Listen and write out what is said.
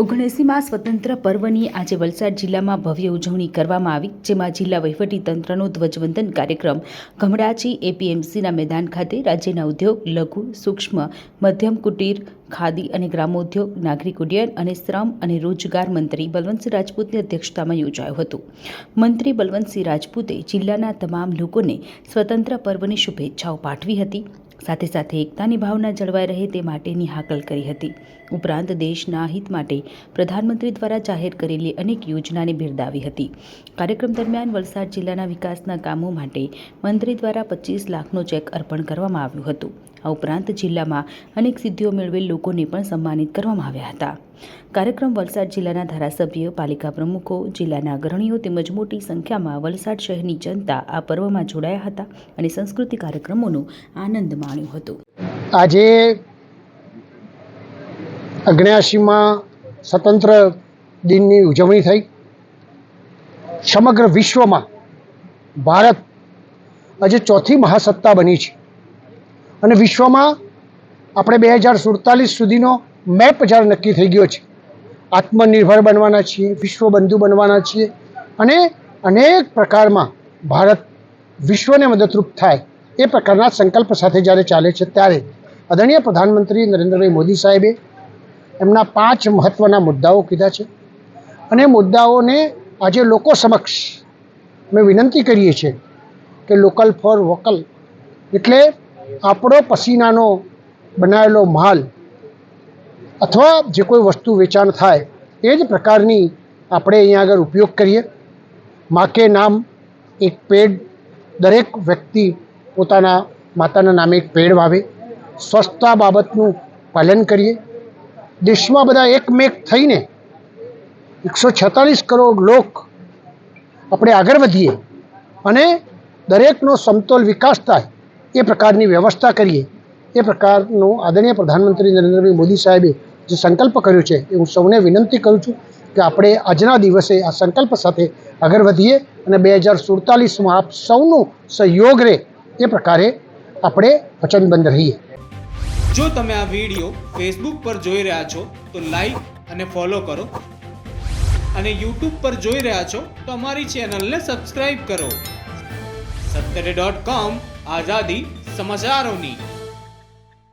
ઓગણએંસીમાં સ્વતંત્ર પર્વની આજે વલસાડ જિલ્લામાં ભવ્ય ઉજવણી કરવામાં આવી, જેમાં જિલ્લા વહીવટીતંત્રનો ધ્વજવંદન કાર્યક્રમ ગમડાચી એપીએમસીના મેદાન ખાતે રાજ્યના ઉદ્યોગ, લઘુ, સૂક્ષ્મ, મધ્યમ કુટીર, ખાદી અને ગ્રામોદ્યોગ, નાગરિક ઉડ્ડયન અને શ્રમ અને રોજગાર મંત્રી બલવંતસિંહ રાજપૂતની અધ્યક્ષતામાં યોજાયું હતું. મંત્રી બલવંતસિંહ રાજપૂતે જિલ્લાના તમામ લોકોને સ્વતંત્ર પર્વની શુભેચ્છાઓ પાઠવી હતી. સાથે સાથે એકતાની ભાવના જળવાઈ રહે તે માટેની હાકલ કરી હતી. ઉપરાંત દેશના હિત માટે પ્રધાનમંત્રી દ્વારા જાહેર કરેલી અનેક યોજનાને બિરદાવી હતી. કાર્યક્રમ દરમિયાન વલસાડ જિલ્લાના વિકાસના કામો માટે મંત્રી દ્વારા પચીસ લાખનો ચેક અર્પણ કરવામાં આવ્યું હતું. આ ઉપરાંત જિલ્લામાં અનેક સિદ્ધિઓ મેળવેલ લોકોને પણ સન્માનિત કરવામાં આવ્યા હતા. કાર્યક્રમ વલસાડ જિલ્લાના ધારાસભ્ય, પાલિકા પ્રમુખો, જિલ્લાના અગ્રણીઓ તેમજ મોટી સંખ્યામાં વલસાડ શહેરની જનતા આ પર્વમાં જોડાયા હતા અને સંસ્કૃતિ કાર્યક્રમોનો આનંદ માણ્યો હતો. આજે અગ્ન્યાસીમાં સ્વતંત્ર દિનની ઉજવણી થઈ. સમગ્ર વિશ્વમાં ભારત આજે ચોથી મહાસત્તા બની છે. અને વિશ્વમાં આપણે બે હજાર સુડતાલીસ સુધીનો મેપ જ્યારે નક્કી થઈ ગયો છે. આત્મનિર્ભર બનવાના છીએ, વિશ્વબંધુ બનવાના છીએ અને અનેક પ્રકારમાં ભારત વિશ્વને મદદરૂપ થાય એ પ્રકારના સંકલ્પ સાથે જ્યારે ચાલે છે ત્યારે આદરણીય પ્રધાનમંત્રી નરેન્દ્રભાઈ મોદી સાહેબે એમના પાંચ મહત્ત્વના મુદ્દાઓ કીધા છે. અને મુદ્દાઓને આજે લોકો સમક્ષ મેં વિનંતી કરીએ છીએ કે લોકલ ફોર વોકલ એટલે આપણો પસીનાનો બનાવેલો માલ અથવા જે કોઈ વસ્તુ વેચાણ થાય, એ જ પ્રકારની આપણે અહીંયા આગળ ઉપયોગ કરીએ. માકે નામ એક પેડ, દરેક વ્યક્તિ પોતાના માતાના નામે એક પેડ વાવે. સ્વચ્છતા બાબતનું પાલન કરીએ. દેશમાં બધા એકમેક થઈને એકસો છેતાલીસ કરોડ લોક આપણે આગળ વધીએ અને દરેકનો સમતોલ વિકાસ થાય. એ પ્રકારની વ્યવસ્થા કરીએ. એ પ્રકારનું આદરણીય પ્રધાનમંત્રી નરેન્દ્રભાઈ મોદી સાહેબે જે સંકલ્પ કર્યો છે એ હું સૌને વિનંતી કરું છું કે આપણે આજના દિવસે આ સંકલ્પ સાથે આગળ વધીએ અને બે હજાર સુડતાલીસમાં આપ સૌનું સહયોગ રહે એ પ્રકારે આપણે વચનબંધ રહીએ. જો તમે આ વીડિયો ફેસબુક પર જોઈ રહ્યા છો, તો લાઈક અને ફોલો કરો. અને યુટ્યુબ પર જોઈ રહ્યા છો, તો અમારી ચેનલને સબસ્ક્રાઈબ કરો. સત્તરે ડોટ કોમ આઝાદી સમાચારોની